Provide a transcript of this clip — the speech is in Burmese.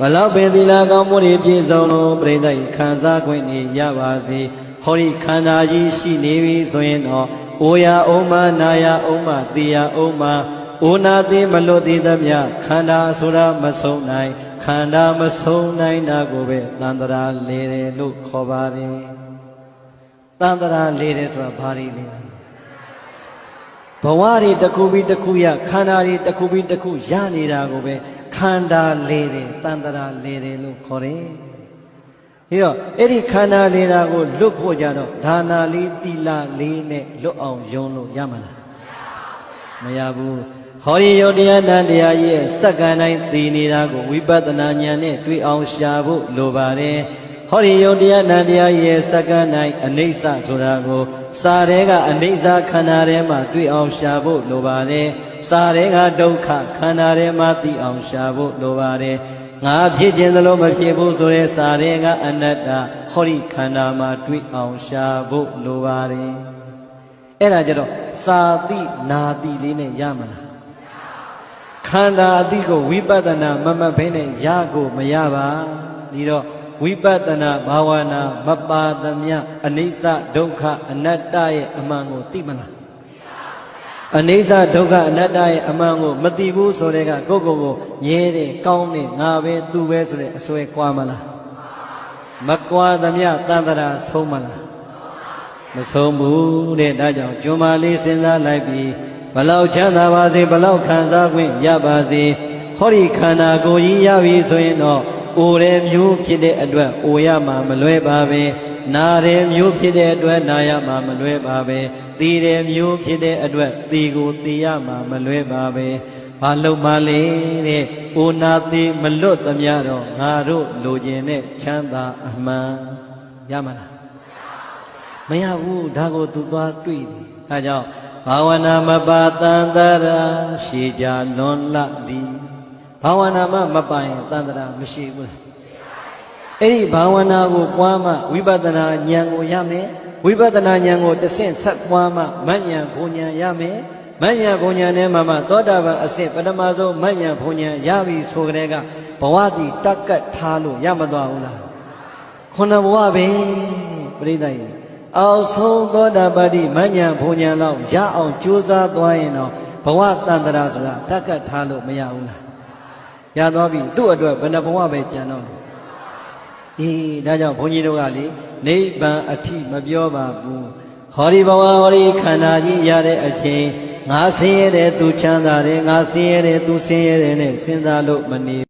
ဘလောက်ပင်သီလကောင်းမှုတွေပြည့်စုံလို့ပြိဿခံစားခွင့်နေရပါစေဟောဒီခန္ဓာကြီးရှိနေပြီဆိုရင်တော့အိုရာအုံးမနာယာအုံးမတေယာအုံးမအိုနာသေးမလွတ်သေးသမျှခန္ဓာဆိုတာမဆုံးနိုင်ခန္ဓာမဆုံးနိုင်တာကိုပဲတန်တရာလေတယ်လို့ခေါ်ပါတယ်တန်တရာလေတယ်ဆိုတာဘာတွေလဲဘဝတွေတစ်ခုပြီးတစ်ခုရခန္ဓာတွေတစ်ခုပြီးတစ်ခုရနေတာကိုပဲ ခန္ဓာလေတယ်တန်တရာလေတယ်လို့ခေါ်တယ်ပြီးတော့အဲ့ဒီခန္ဓာလေတာကိုလွတ်ဖို့ကြတော့ဒါနာလေးတိလာလေးနဲ့လွတ်အောင်ယုံလို့ရမလားမရဘူးဟောဒီယုတ်တရားတန်တရားကြီးရဲ့စက္ကန့်တိုင်းသိနေတာကိုဝိပဿနာဉာဏ်နဲ့တွေ့အောင်ရှာဖို့လိုပါတယ်ဟောဒီယုတ်တရားတန်တရားကြီးရဲ့စက္ကန့်တိုင်းအနိစ္စဆိုတာကိုစာရဲကအနိစ္စခန္ဓာထဲမှာတွေ့အောင်ရှာဖို့လိုပါတယ် စာရဲကဒုက္ခခန္ဓာထဲမှာသိအောင်ရှာဖို့လိုပါတယ်ငါဖြစ်ခြင်းသလိုမဖြစ်ဘူးဆိုတဲ့စာရဲကအနတ္တဟောဒီခန္ဓာမှာတွေ့အောင်ရှာဖို့လိုပါတယ်အဲ့ဒါကြတော့စာတိနာတိလေးနဲ့ရမလားခန္ဓာအတိကိုဝိပဿနာမမတ်ဘဲနဲ့ရကိုမရပါဒီတော့ဝိပဿနာဘာဝနာမပါသမျှအနိစ္စဒုက္ခအနတ္တရဲ့အမှန်ကိုသိမလား အနိစ္စဒုက္ခအနတ္တရဲ့အမှန်ကိုမသိဘူးဆိုတဲ့ကကိုယ့်ကိုယ်ကိုမြဲတယ်ကောင်းတယ်ငါပဲသူပဲဆိုတဲ့အစွဲကွာမလားမကွာသမျှတန်တရာဆုံးမလားမဆုံးဘူးတဲ့ဒါကြောင့်ကျွမ်းမလေးစဉ်းစားလိုက်ပြီးဘလောက်ချမ်းသာပါစေဘလောက်ခံစားခွင့်ရပါစေဟောဒီခန္ဓာကိုယ်ကြီးရပြီဆိုရင်တော့အိုတဲ့မျိုးဖြစ်တဲ့အတွက်အိုရမှာမလွဲပါပဲ နာတဲ့မျိုးဖြစ်တဲ့အတွက်နာရမှာမလွဲပါပဲသိတဲ့မျိုးဖြစ်တဲ့အတွက်သိကိုသိရမှာမလွဲပါပဲဘာလို့မလဲတဲ့အိုနာသိမလွတ်သမျှတော့ငါတို့လိုချင်တဲ့ချမ်းသာအမှန်ရမလားမရဘူးဒါကိုသူသွားတွေ့တယ်အဲကြောင့်ဘာဝနာမပါတန်တရာရှည်ကြလွန်လသည်ဘာဝနာမမပိုင်တန်တရာမရှိဘူးလား အဲ့ဒီဘာဝနာကိုပွားမှဝိပဿနာဉာဏ်ကိုရမယ်ဝိပဿနာဉာဏ်ကိုတဆင့်ဆက်ပွားမှမဉဏ်ဘုံဉာဏ်ရမယ်မဉဏ်ဘုံဉာဏ်နဲ့မှမှသောတာပန်အဆင့်ပထမဆုံးမဉဏ်ဘုံဉာဏ်ရပြီဆိုကြတဲ့ကဘဝတည်တက်ကတ်ထားလို့ရမသွားဘူးလားခုနဘဝပဲပြိဿရဲ့အောက်ဆုံးသောတာပတိမဉဏ်ဘုံဉဏ်တော့ရအောင်ကြိုးစားသွားရင်တော့ဘဝတန်တရာဆိုတာတက်ကတ်ထားလို့မရဘူးလားရသွားပြီသူ့အတွက်ဘယ်နှဘဝပဲကြံတော့လဲ အေးဒါကြောင့်ဘုန်းကြီးတို့ကလေနိဗ္ဗာန်အထိမပြောပါဘူးဟောဒီဘဝဟောဒီခန္ဓာကြီးရတဲ့အချိန်ငါဆင်းရဲတယ်သူချမ်းသာတယ်ငါဆင်းရဲတယ်သူဆင်းရဲတယ်နဲ့စဉ်းစားလို့မနေ